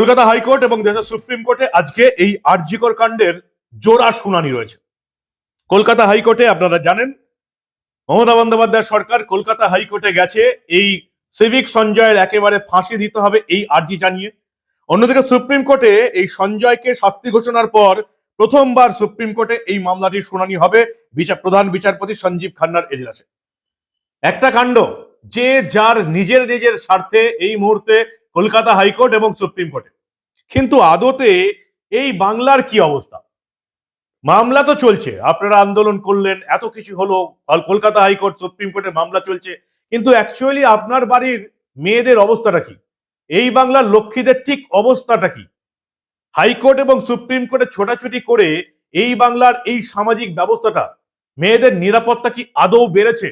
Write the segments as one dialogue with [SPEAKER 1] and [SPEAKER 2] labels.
[SPEAKER 1] Kolkata high court এবং দেশের supreme কোর্টে আজকে এই আরজিকর কাণ্ডের জোড়া শুনানি রয়েছে। কলকাতা হাইকোর্টে আপনারা জানেন, মমতা বন্দ্যোপাধ্যায় সরকার কলকাতা হাইকোর্টে গেছে, এই সিভিক সঞ্জয়ের একেবারে ফাঁসি দিতে হবে এই আর্জি জানিয়ে। অন্যদিকে সুপ্রিম কোর্টে এই সঞ্জয়কে শাস্তি ঘোষণার পর প্রথমবার সুপ্রিম কোর্টে এই মামলাটির শুনানি হবে। বিচার, প্রধান বিচারপতি সঞ্জীব খান্নার এজলাসে। একটা কাণ্ড, যে যার নিজের নিজের স্বার্থে এই মুহূর্তে কলকাতা হাইকোর্ট এবং সুপ্রিম কোর্টে। কিন্তু আদতে এই বাংলার কি অবস্থা? মামলা তো চলছে, আপনারা আন্দোলন করলেন, এত কিছু হলো, কলকাতা হাইকোর্ট, সুপ্রিম কোর্টে মামলা চলছে, কিন্তু অ্যাকচুয়ালি আপনার বাড়ির মেয়েদের অবস্থাটা কি? এই বাংলার লক্ষ্মীদের ঠিক অবস্থাটা কি? হাইকোর্ট এবং সুপ্রিম কোর্টে ছোটাছুটি করে এই বাংলার এই সামাজিক ব্যবস্থাটা, মেয়েদের নিরাপত্তা কি আদৌ বেড়েছে?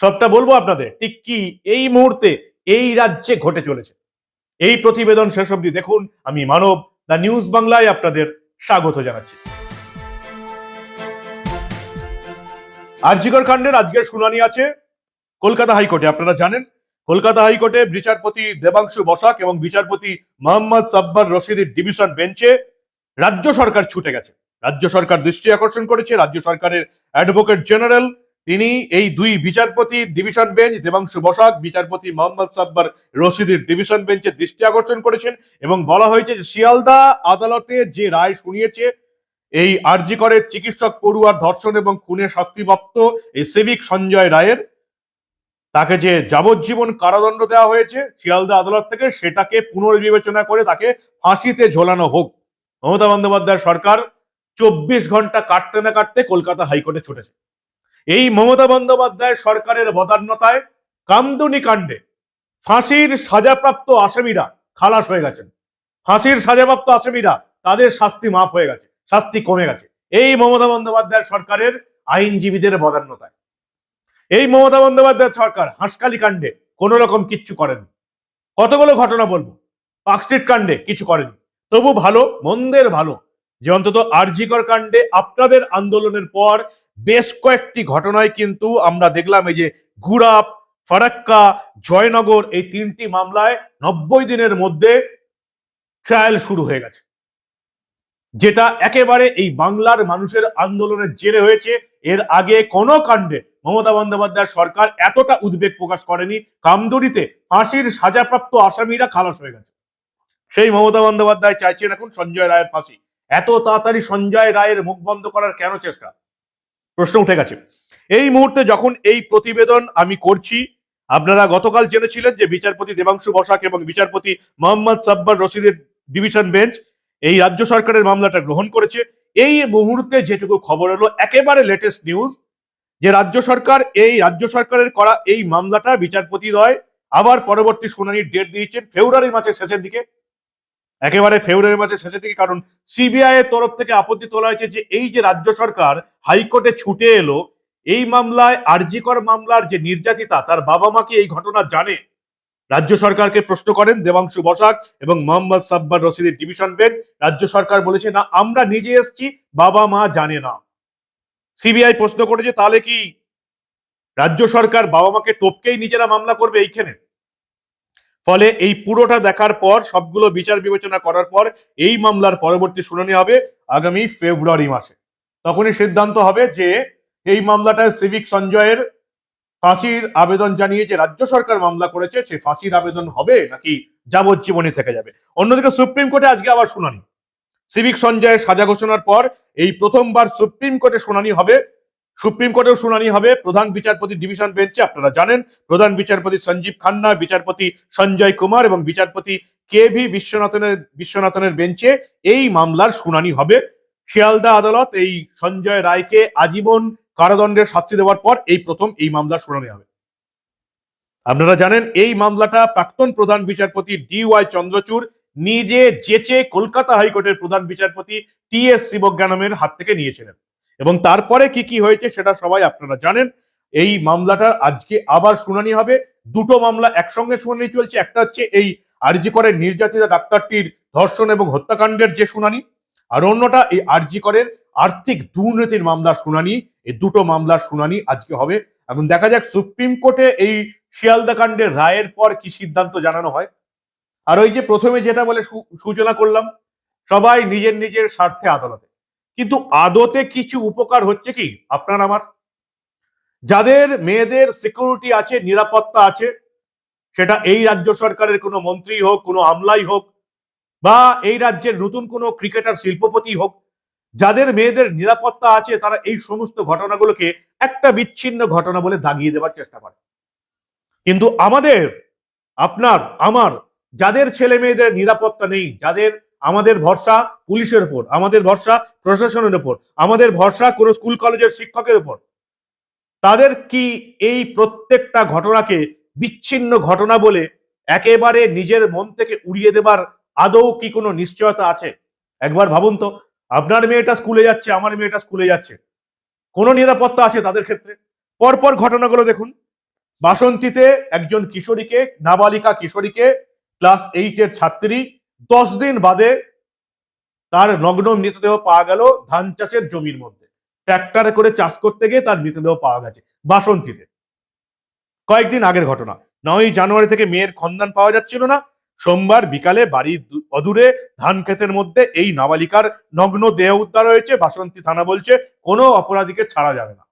[SPEAKER 1] সবটা বলব আপনাদের, ঠিক কি এই মুহূর্তে এই রাজ্যে ঘটে চলেছে। এই প্রতিবেদন শেষ অবধি দেখুন। আমি মানব, দ্য নিউজ বাংলায় আপনাদের স্বাগত জানাচ্ছি। আরজিকর কাণ্ডের আজকের শুনানি আছে কলকাতা হাইকোর্টে, আপনারা জানেন? কলকাতা হাইকোর্টে বিচারপতি দেবাংশু বসাক এবং বিচারপতি মোহাম্মদ সাব্বার রশিদের ডিভিশন বেঞ্চে রাজ্য সরকার ছুটে গেছে। রাজ্য সরকার দৃষ্টি আকর্ষণ করেছে, রাজ্য সরকারের অ্যাডভোকেট জেনারেল তিনি এই দুই বিচারপতি ডিভিশন বেঞ্চ, দেবাংশু বসাক, বিচারপতি মোহাম্মদ সাব্বার রশিদের ডিভিশন বেঞ্চে দৃষ্টি আকর্ষণ করেছেন এবং বলা হয়েছে যে শিয়ালদা আদালতে যে রায় শুনিয়েছে, এই আরজি করে চিকিৎসক পড়ুয়ার ধর্ষণ এবং খুনে শাস্তিপ্রাপ্ত এই সিভিক সঞ্জয় রায়ের, তাকে যে যাবজ্জীবন কারাদণ্ড দেওয়া হয়েছে শিয়ালদা আদালত থেকে, সেটাকে পুনর্বিবেচনা করে তাকে ফাঁসিতে ঝোলানো হোক। মমতা বন্দ্যোপাধ্যায় সরকার চব্বিশ ঘণ্টা কাটতে না কাটতে কলকাতা হাইকোর্টে ছুটেছে। এই মমতা বন্দ্যোপাধ্যায় সরকারের বদান্যতায় কামদুনি কাণ্ডে ফাঁসির সাজাপ্রাপ্ত আসামিরা খালাস হয়ে গেছেন। ফাঁসির সাজাপ্রাপ্ত আসামিরা তাদের শাস্তি মাফ হয়ে গেছে, শাস্তি কমে গেছে। এই মমতা বন্দ্যোপাধ্যায় সরকারের আইনজীবীদের বদান্যতায়। এই মমতা বন্দ্যোপাধ্যায় সরকার হাঁসকালি কাণ্ডে কোনো রকম কিচ্ছু করেনি। কতগুলো ঘটনা বলব? পার্কস্ট্রিট কাণ্ডে কিছু করেনি। তবু ভালো, মন্দের ভালো। যে অন্তত আরজিকর কাণ্ডে আপনাদের আন্দোলনের পর বেশ কয়েকটি ঘটনায় কিন্তু আমরা দেখলাম এই যে গুরাপ ফারাক্কা, জয়নগর এই তিনটি মামলায় নব্বই দিনের মধ্যে ট্রায়াল শুরু হয়ে গেছে। যেটা একেবারে এই বাংলার মানুষের আন্দোলনের জেরে হয়েছে। এর আগে কোনো কাণ্ডে মমতা বন্দ্যোপাধ্যায় সরকার এতটা উদ্বেগ প্রকাশ করেনি। কামদুরিতে ফাঁসির সাজাপ্রাপ্ত আসামিরা খালাস হয়ে গেছে। সেই মমতা বন্দ্যোপাধ্যায় চাইছেন এখন সঞ্জয় রায়ের ফাঁসি। এত তাড়াতাড়ি সঞ্জয় রায়ের মুখ বন্ধ করার কেন চেষ্টা? প্রশ্ন উঠে গেছে। এই মুহূর্তে যখন এই প্রতিবেদন আমি করছি, আপনারা গতকাল জেনেছিলেন যে বিচারপতি দেবাংশু বসাক এবং বিচারপতি মোহাম্মদ সাব্বার রশিদের ডিভিশন বেঞ্চ এই রাজ্য সরকারের মামলাটা গ্রহণ করেছে। এই মুহূর্তে যেটুকু খবর হলো একেবারে লেটেস্ট নিউজ যে রাজ্য সরকার, এই রাজ্য সরকারের করা এই মামলাটা বিচারপতি দয় আবার পরবর্তী শুনানির ডেট দিয়েছেন ফেব্রুয়ারি মাসের শেষের দিকে। একেবারে ফেব্রুয়ারি মাসের শেষের দিকে, কারণ সিবিআই এর তরফ থেকে আপত্তি তোলা হয়েছে যে এই যে রাজ্য সরকার হাইকোর্টে ছুটে এলো, এই মামলায় আরজিকর মামলার যে নির্যাতিতা, তার বাবা মা কি এই ঘটনা জানে? রাজ্য সরকারকে প্রশ্ন করেন দেবাংশু বসাক এবং মোহাম্মদ সাব্বার রশিদের ডিভিশন বেঞ্চ। রাজ্য সরকার বলেছে, না, আমরা নিজে এসেছি, বাবা মা জানে না। সিবিআই প্রশ্ন করেছে, তাহলে কি রাজ্য সরকার বাবা মাকে টপকেই নিজেরা মামলা করবে এইখানে? ফলে এই পুরোটা দেখার পর, সবগুলো বিচার বিবেচনা করার পর এই মামলার পরবর্তী শুনানি হবে আগামী ফেব্রুয়ারি মাসে। তখনই সিদ্ধান্ত হবে যে এই মামলাটায় সিভিক সঞ্জয়ের ফাঁসির আবেদন জানিয়ে যে রাজ্য সরকার মামলা করেছে, সে ফাঁসির আবেদন হবে নাকি যাবজ্জীবনী থেকে যাবে? অন্যদিকে সুপ্রিম কোর্টে আজকে আবার শুনানি। সিভিক সঞ্জয়ের সাজা ঘোষণার পর এই প্রথমবার সুপ্রিম কোর্টে শুনানি হবে সুপ্রিম কোর্টেও শুনানি হবে। প্রধান বিচারপতি ডিভিশন বেঞ্চে আপনারা জানেন, প্রধান বিচারপতি সঞ্জীব খান্না, বিচারপতি সঞ্জয় কুমার এবং বিচারপতি কে ভি বিশ্বনাথনের বিশ্বনাথনের বেঞ্চে এই মামলার শুনানি হবে। শিয়ালদা আদালত এই সঞ্জয় রায়কে আজীবন কারাদণ্ডের শাস্তি দেওয়ার পর এই প্রথম এই মামলার শুনানি হবে। আপনারা জানেন, এই মামলাটা প্রাক্তন প্রধান বিচারপতি ডি ওয়াই চন্দ্রচূড় নিজে জেচে কলকাতা হাইকোর্টের প্রধান বিচারপতি টি এস শিবজ্ঞানমের হাত থেকে নিয়েছিলেন। এবং তারপরে কি কি হয়েছে সেটা সবাই আপনারা জানেন। এই মামলাটার আজকে আবার শুনানি হবে। দুটো মামলা একসঙ্গে শুনানি চলছে। একটা হচ্ছে এই আরজি করের নির্যাতিতা ডাক্তারটির ধর্ষণ এবং হত্যাকাণ্ডের যে শুনানি, আর অন্যটা এই আরজি করের আর্থিক দুর্নীতির মামলার শুনানি। এই দুটো মামলার শুনানি আজকে হবে। এখন দেখা যাক সুপ্রিম কোর্টে এই শিয়ালদা কাণ্ডের রায়ের পর কি সিদ্ধান্ত জানানো হয়। আর ওই যে প্রথমে যেটা বলে সূচনা করলাম, সবাই নিজের নিজের স্বার্থে আদালতে। কিন্তু আদতে কিছু উপকার হচ্ছে কি? আপনার আমার? যাদের মেয়েদের সিকিউরিটি আছে, নিরাপত্তা আছে, সেটা এই রাজ্য সরকারের কোনো মন্ত্রী হোক, কোনো আমলাই হোক, বা এই রাজ্যের নতুন কোনো ক্রিকেটার শিল্পপতি হোক, যাদের মেয়েদের নিরাপত্তা আছে, তারা এই সমস্ত ঘটনাগুলোকে একটা বিচ্ছিন্ন ঘটনা বলে দাগিয়ে দেওয়ার চেষ্টা করে। কিন্তু আমাদের, আপনার, আমার, যাদের ছেলে মেয়েদের নিরাপত্তা নেই, যাদের আমাদের ভরসা পুলিশের উপর, আমাদের ভরসা প্রশাসনের উপর, আমাদের ভরসা কোনো স্কুল কলেজের শিক্ষকের উপর। তাদের কি এই প্রত্যেকটা ঘটনাকে বিচ্ছিন্ন ঘটনা বলে একেবারে নিজের মন থেকে উড়িয়ে দেবার আদৌ কি কোনো নিশ্চয়তা আছে? একবার ভাবুন তো, আপনার মেয়েটা স্কুলে যাচ্ছে, আমার মেয়েটা স্কুলে যাচ্ছে। কোনো নিরাপত্তা আছে তাদের ক্ষেত্রে? পরপর ঘটনাগুলো দেখুন। বাসন্তীতে একজন কিশোরীকে, নাবালিকা কিশোরীকে, ক্লাস এইটের ছাত্রী দশ দিন বাদে তার নগ্ন মৃতদেহ পাওয়া গেল ধান চাষের জমির মধ্যে। ট্র্যাক্টরে করে চাষ করতে গিয়ে তার মৃতদেহ পাওয়া গেছে বাসন্তীতে। কয়েকদিন আগের ঘটনা। নয়ই জানুয়ারি থেকে মেয়ের খন্দান পাওয়া যাচ্ছিল না। সোমবার বিকালে বাড়ির অদূরে ধান ক্ষেতের মধ্যে এই নাবালিকার নগ্ন দেহ উদ্ধার হয়েছে। বাসন্তী থানা বলছে, কোনো অপরাধীকে ছাড়া যাবে না।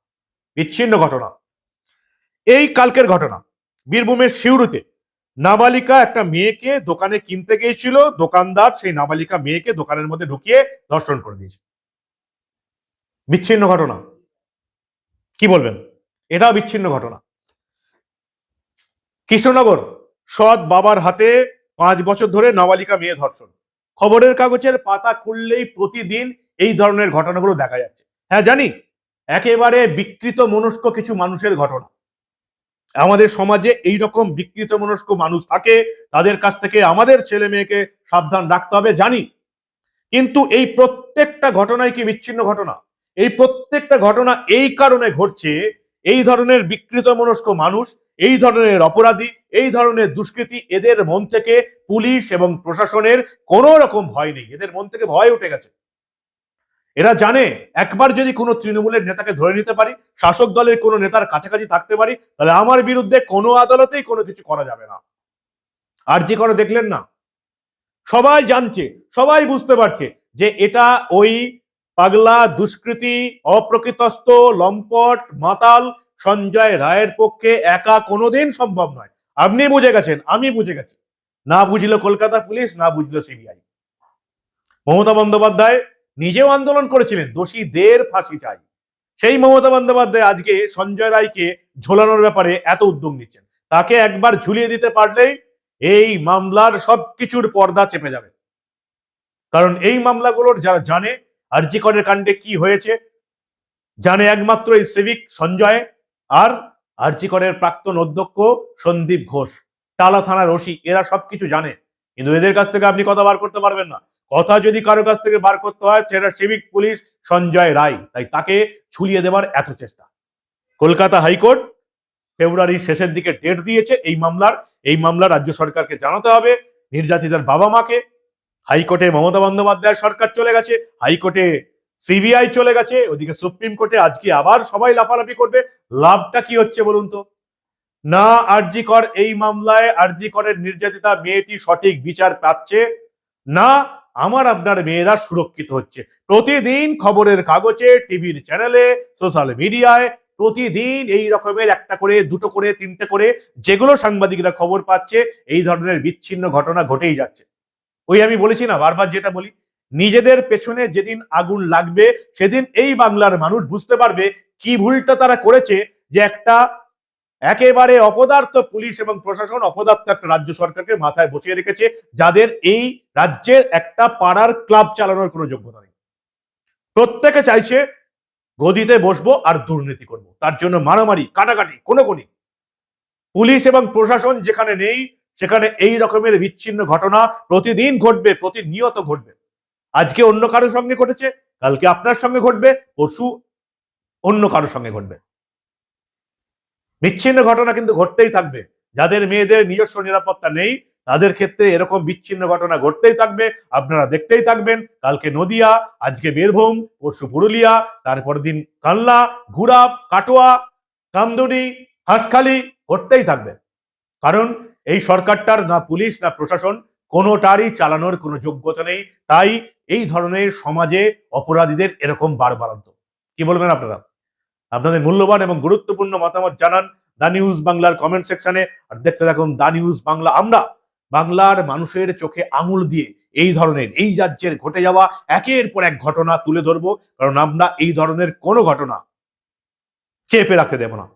[SPEAKER 1] বিচ্ছিন্ন ঘটনা। এই কালকের ঘটনা। বীরভূমের সিউড়িতে নাবালিকা একটা মেয়েকে দোকানে কিনতে গিয়েছিল, দোকানদার সেই নাবালিকা মেয়েকে দোকানের মধ্যে ঢুকিয়ে ধর্ষণ করে দিয়েছে। বিচ্ছিন্ন ঘটনা। কি বলবেন? এটাও বিচ্ছিন্ন ঘটনা। কৃষ্ণনগর, সৎ বাবার হাতে পাঁচ বছর ধরে নাবালিকা মেয়ে ধর্ষণ। খবরের কাগজের পাতা খুললেই প্রতিদিন এই ধরনের ঘটনাগুলো দেখা যাচ্ছে। হ্যাঁ জানি? একেবারে বিকৃত মনস্ক কিছু মানুষের ঘটনা। আমাদের সমাজে এই রকম বিকৃত মনস্ক মানুষ থাকে, তাদের কাছ থেকে আমাদের ছেলে মেয়েকে সাবধান রাখতে হবে, জানি। কিন্তু এই প্রত্যেকটা ঘটনাই কি বিচ্ছিন্ন ঘটনা? এই প্রত্যেকটা ঘটনা এই কারণে ঘটছে, এই ধরনের বিকৃত মনস্ক মানুষ, এই ধরনের অপরাধী, এই ধরনের দুষ্কৃতী, এদের মন থেকে পুলিশ এবং প্রশাসনের কোনো রকম ভয় নেই। এদের মন থেকে ভয় উঠে গেছে। এরা জানে, একবার যদি কোনো তৃণমূলের নেতাকে ধরে নিতে পারি, শাসক দলের কোনো নেতার কাছাকাছি থাকতে পারি, তাহলে আমার বিরুদ্ধে কোনো আদালতেই কোনো কিছু করা যাবে না। আর যে করে দেখলেন না। সবাই জানছে, সবাই বুঝতে পারছে যে এটা ওই পাগলা, দুষ্কৃতী, অপ্রকৃতস্থ, লম্পট, মাতাল, সঞ্জয় রায়ের পক্ষে একা কোনোদিন সম্ভব নয়। আপনি বুঝে গেছেন, আমি বুঝে গেছি। না বুঝলো কলকাতা পুলিশ, না বুঝলো সিবিআই। মমতা বন্দ্যোপাধ্যায় নিজেও আন্দোলন করেছিলেন, দোষীদের ফাঁসি চাই। সেই মমতা বন্দ্যোপাধ্যায় আজকে সঞ্জয় রায়কে ঝোলানোর ব্যাপারে এত উদ্যোগ নিচ্ছেন। তাকে একবার ঝুলিয়ে দিতে পারলেই এই মামলার সবকিছুর পর্দা চেপে যাবে। কারণ এই মামলাগুলোর যারা জানে আরজিকরের কাণ্ডে কি হয়েছে, জানে একমাত্র এই সিভিক সঞ্জয় আর আরজিকরের প্রাক্তন অধ্যক্ষ সন্দীপ ঘোষ। টালা থানার ওসি, এরা সবকিছু জানে। কিন্তু এদের কাছ থেকে আপনি কথা বার করতে পারবেন না। কথা যদি কারও কাছ থেকে বার করতে হয়, সেটা সিভিক পুলিশ সঞ্জয় রায়। তাই তাকে ছুলিয়ে দেওয়ার এত চেষ্টা। কলকাতা হাইকোর্ট ফেব্রুয়ারির শেষের দিকে ডেট দিয়েছে এই মামলার। এই মামলা রাজ্য সরকারকে জানাতে হবে। নির্যাতিতার বাবা মাকে। হাইকোর্টে মমতা বন্দ্যোপাধ্যায়ের সরকার চলে গেছে। হাইকোর্টে সিবিআই চলে গেছে। ওদিকে সুপ্রিম কোর্টে আজকে আবার সবাই লাফালাফি করবে। লাভটা কি হচ্ছে বলুন তো? না আরজি কর এই মামলায় আরজি করের নির্যাতিতা মেয়েটি সঠিক বিচার পাচ্ছে। না আমার আপনার মেয়েরা সুরক্ষিত হচ্ছে। প্রতিদিন খবরের কাগজে, টিভির চ্যানেলে, সোশ্যাল মিডিয়ায়, প্রতিদিন এই রকমের একটা করে, দুটো করে, তিনটে করে যেগুলো সাংবাদিকরা খবর পাচ্ছে, এই ধরনের বিচ্ছিন্ন ঘটনা ঘটেই যাচ্ছে। ওই আমি বলেছি না, বারবার যেটা বলি, নিজেদের পেছনে যেদিন আগুন লাগবে, সেদিন এই বাংলার মানুষ বুঝতে পারবে কি ভুলটা তারা করেছে যে একটা একেবারে অপদার্থ পুলিশ এবং প্রশাসন, অপদার্থ একটা রাজ্য সরকারকে মাথায় বসিয়ে রেখেছে, যাদের এই রাজ্যের একটা পাড়ার ক্লাব চালানোর কোনো যোগ্যতা নেই। প্রত্যেকে চাইছে গদিতে বসবো আর দুর্নীতি করব। তার জন্য মারামারি, কাটাকাটি কোনো কোনি পুলিশ এবং প্রশাসন যেখানে নেই, সেখানে এই রকমের বিচ্ছিন্ন ঘটনা প্রতিদিন ঘটবে, প্রতিনিয়ত ঘটবে। আজকে অন্য কারোর সঙ্গে ঘটেছে, কালকে আপনার সঙ্গে ঘটবে, পরশু অন্য কারোর সঙ্গে ঘটবে। বিচ্ছিন্ন ঘটনা কিন্তু ঘটতেই থাকবে। যাদের মেয়েদের নিজস্ব নিরাপত্তা নেই, তাদের ক্ষেত্রে এরকম বিচ্ছিন্ন ঘটনা ঘটতেই থাকবে। আপনারা দেখতেই থাকবেন, কালকে নদিয়া, আজকে বীরভূম, পরশু পুরুলিয়া, তারপর দিন কাল্লা ঘুরাব, কাটোয়া, কামদুনি, হাঁসখালি ঘটতেই থাকবে। কারণ এই সরকারটার না পুলিশ, না প্রশাসন কোনোটারই চালানোর কোনো যোগ্যতা নেই। তাই এই ধরনের সমাজে অপরাধীদের এরকম বারবারান্ত কি বলবেন আপনারা? আপনাদের মূল্যবান এবং গুরুত্বপূর্ণ মতামত জানান দা নিউজ বাংলার কমেন্ট সেকশনে। আর দেখতে থাকুন দা নিউজ বাংলা। আমরা বাংলার মানুষের চোখে আঙুল দিয়ে এই ধরনের, এই রাজ্যের ঘটে যাওয়া একের পর এক ঘটনা তুলে ধরবো। কারণ আমরা এই ধরনের কোনো ঘটনা চেপে রাখতে দেব না।